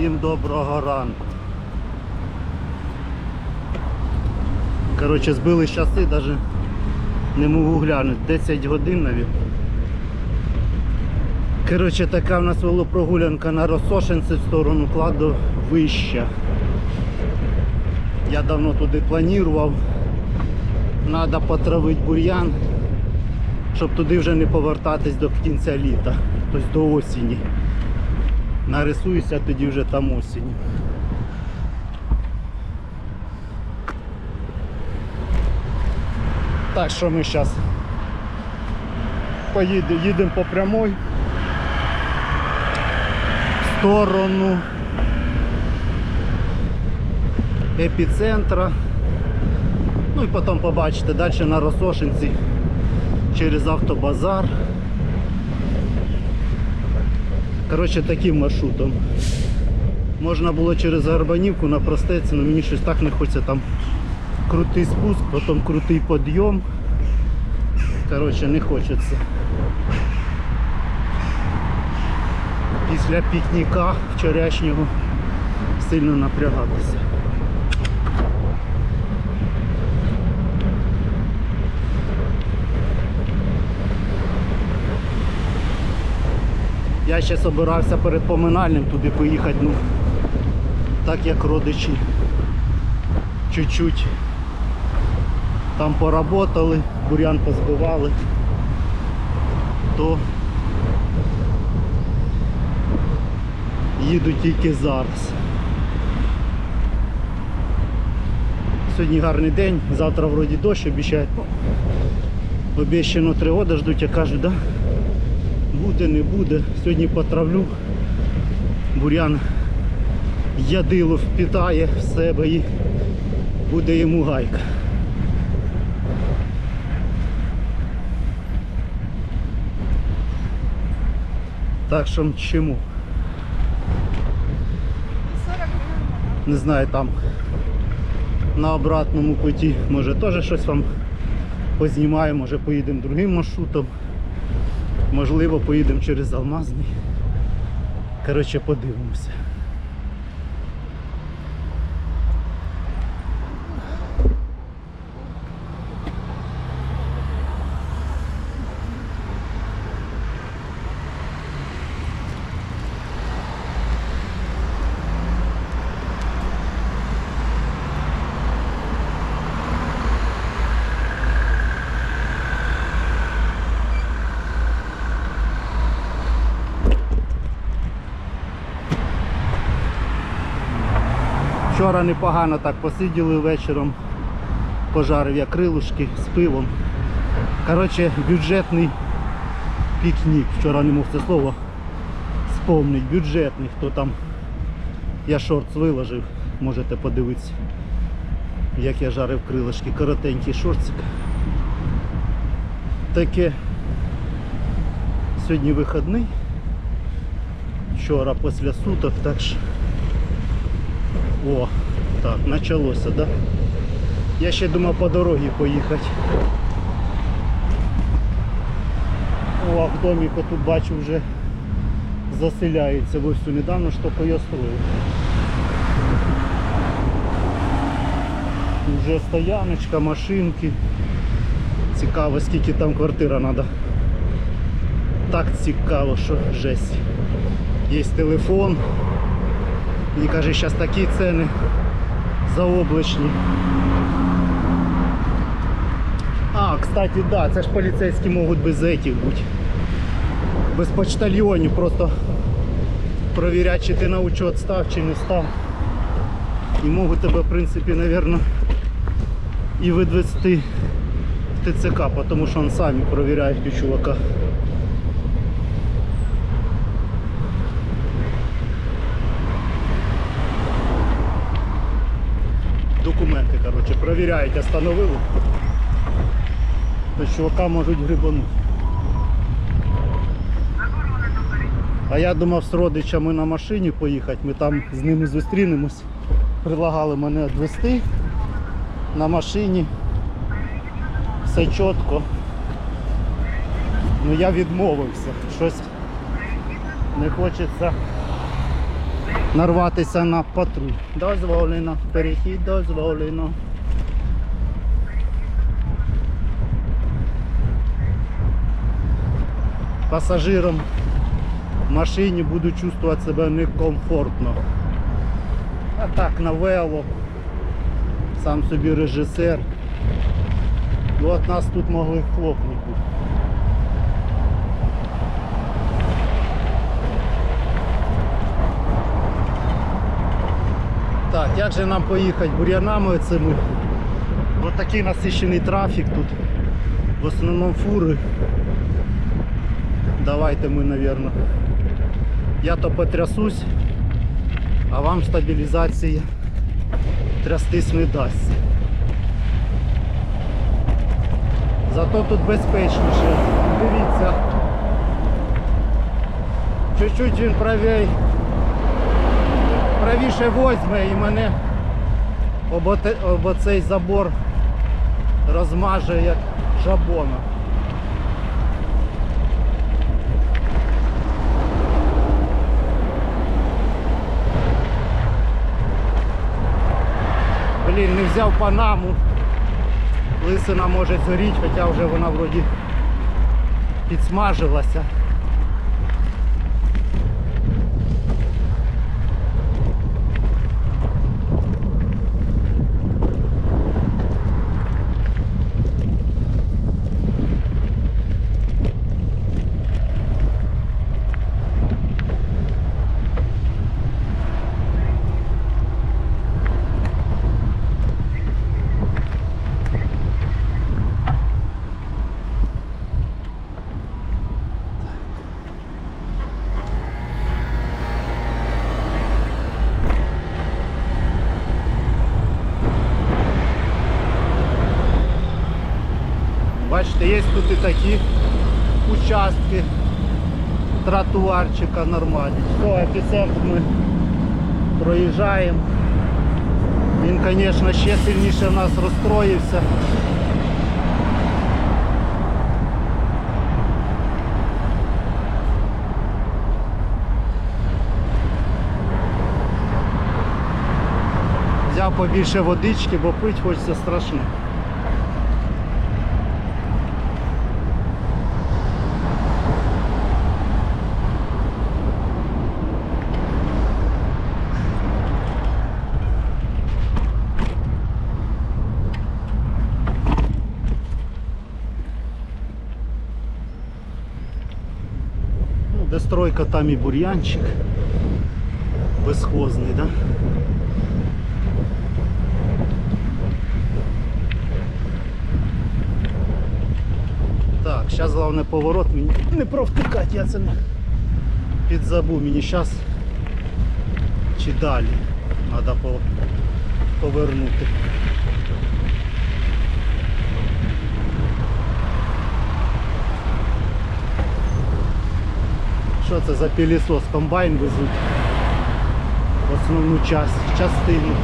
Всім доброго ранку. Коротше, збили часи, навіть не можу глянути. 10 годин навіть. Коротше, така в нас велопрогулянка на Росошинці в сторону кладовища. Я давно туди планував. Треба потравити бур'ян, щоб туди вже не повертатись до кінця літа, тобто до осені. Нарисуюся тоді вже там осінь. Так що ми зараз поїдемо, їдемо по прямой в сторону епіцентра. Ну і потім побачите далі на Росошинці через автобазар. Коротше, таким маршрутом. Можна було через Гарбанівку на але мені щось так не хочеться там крутий спуск, потім крутий підйом. Коротше, не хочеться. Після пікніка вчорашнього сильно напрягатися. Я ще збирався перед поминальним туди поїхати, ну так як родичі чуть-чуть там поработали, бурян позбивали, то їду тільки зараз. Сьогодні гарний день, завтра вроді дощ обіцяють. Обіщено три роки ждуть, я кажу, да? Буде, не буде. Сьогодні потравлю. Бурян ядило впітає в себе і буде йому гайка. Так що чому? Не знаю там на обратному путі може теж щось вам познімаю, може поїдемо другим маршрутом. Можливо, поїдемо через Алмазний. Коротше, подивимося. Вчора непогано так посиділи вечором. Пожарив я крилушки з пивом. Коротше, бюджетний пікнік. Вчора не мог це слово сповнить. Бюджетний. Хто там. Я шортс виложив, можете подивитися, як я жарив крилишки. Коротенький шортик. Таке сьогодні вихідний. Вчора після суток, так що о, так, почалося, да? Я ще думав по дорозі поїхати. О, а в доміку тут бачу вже заселяється вовсю недавно, що строїв. Вже стояночка, машинки. Цікаво, скільки там квартира треба. Так цікаво, що жесть. Є телефон. Мені каже, зараз такі ціни заоблачні. А, кстати, да, це ж поліцейські можуть без этих бути. Без почтальйонів просто провіряти, чи ти на учет став, чи не став. І можуть тебе, в принципі, наверное, і відвести в ТЦК, тому що он самі провіряють у чувака. Документи, коротше, провіряють, остановили. То чувака можуть грибанути. А я думав з родичами на машині поїхати, ми там з ними зустрінемось. Прилагали мене відвезти на машині. Все чітко. Ну я відмовився. Щось не хочеться нарватися на патруль. Дозволено, перехід дозволено. Пасажирам в машині буду чувствувати себе некомфортно. А так на вело, сам собі режисер. І от нас тут могли хлопнути. Так, як же нам поїхати бур'янами цими? Ось такий насичений трафік тут. В основному фури. Давайте ми, мабуть. Я то потрясусь, а вам стабілізація трястись не дасться. Зато тут безпечніше. Дивіться. Чуть-чуть він правій. Правіше возьме і мене об, оте- об оцей забор розмаже як жабона. Блін, не взяв панаму. Лисина може згоріти, хоча вже вона вроді підсмажилася. Бачите, є тут і такі участки тротуарчика нормальні. Все, епіцентр ми проїжджаємо. Він, звісно, ще сильніше в нас розстроївся. Взяв побільше водички, бо пить хочеться страшно. Де стройка, там і бур'янчик. Безхозний, да? Так, зараз головне поворот мені не провтикати, я це не підзабув. Мені зараз чи далі треба повернути. Що це за пілісос? Комбайн везуть. Основну часть, частину.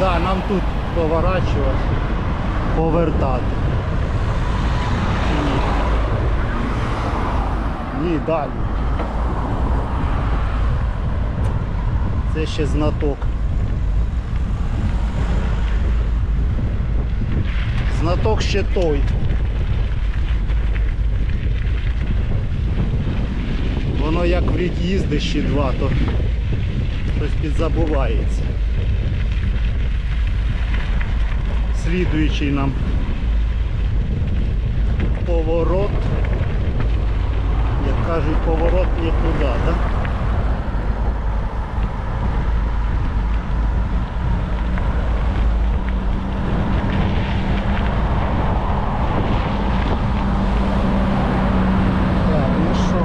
Да, нам тут поворачувати, повертати. Ні, далі. Це ще знаток. Знаток ще той. Воно як в рік їздиш ще два, то щось підзабувається. Слідуючий нам поворот. Як кажуть, поворот не туди, так? Да? Так, ну що,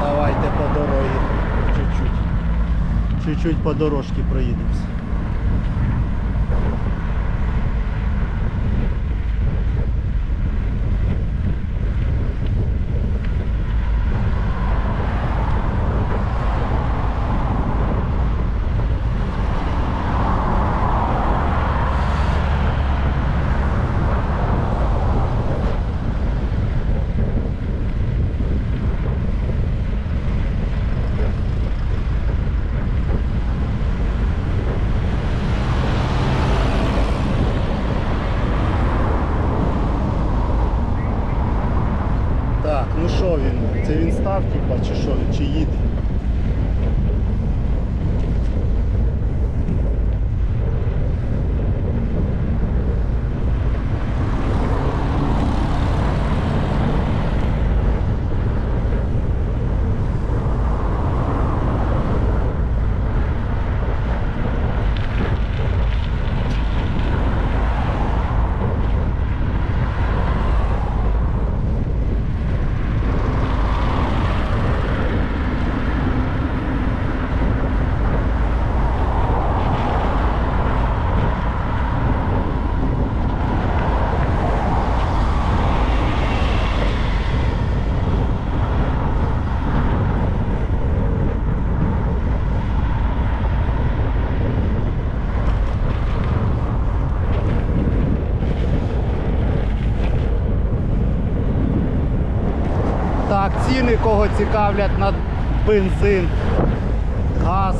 давайте по дорозі. Чуть-чуть. Чуть-чуть по дорожці він? Це він став, типа, чи що, чи їде? Ціни кого цікавлять на бензин, газ.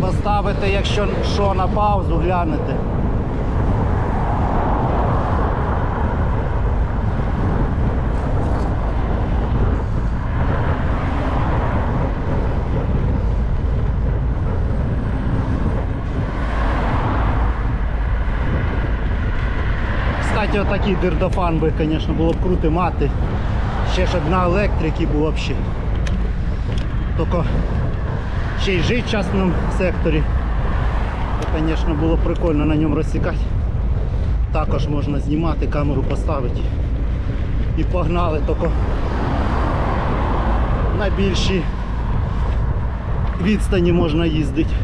Поставите, якщо що, на паузу, глянете. Кстати, отакий дирдофан би, звісно, було б круто мати. Ще щоб на електриці був взагалі. Тільки ще й жити в частному секторі. То, звісно, було б прикольно на ньому розсікати. Також можна знімати, камеру поставити. І погнали, тільки на більші відстані можна їздити.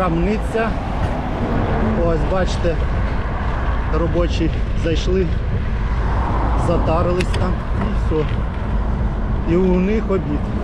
Крамниця. Ось бачите, робочі зайшли, затарились там і все. І у них обід.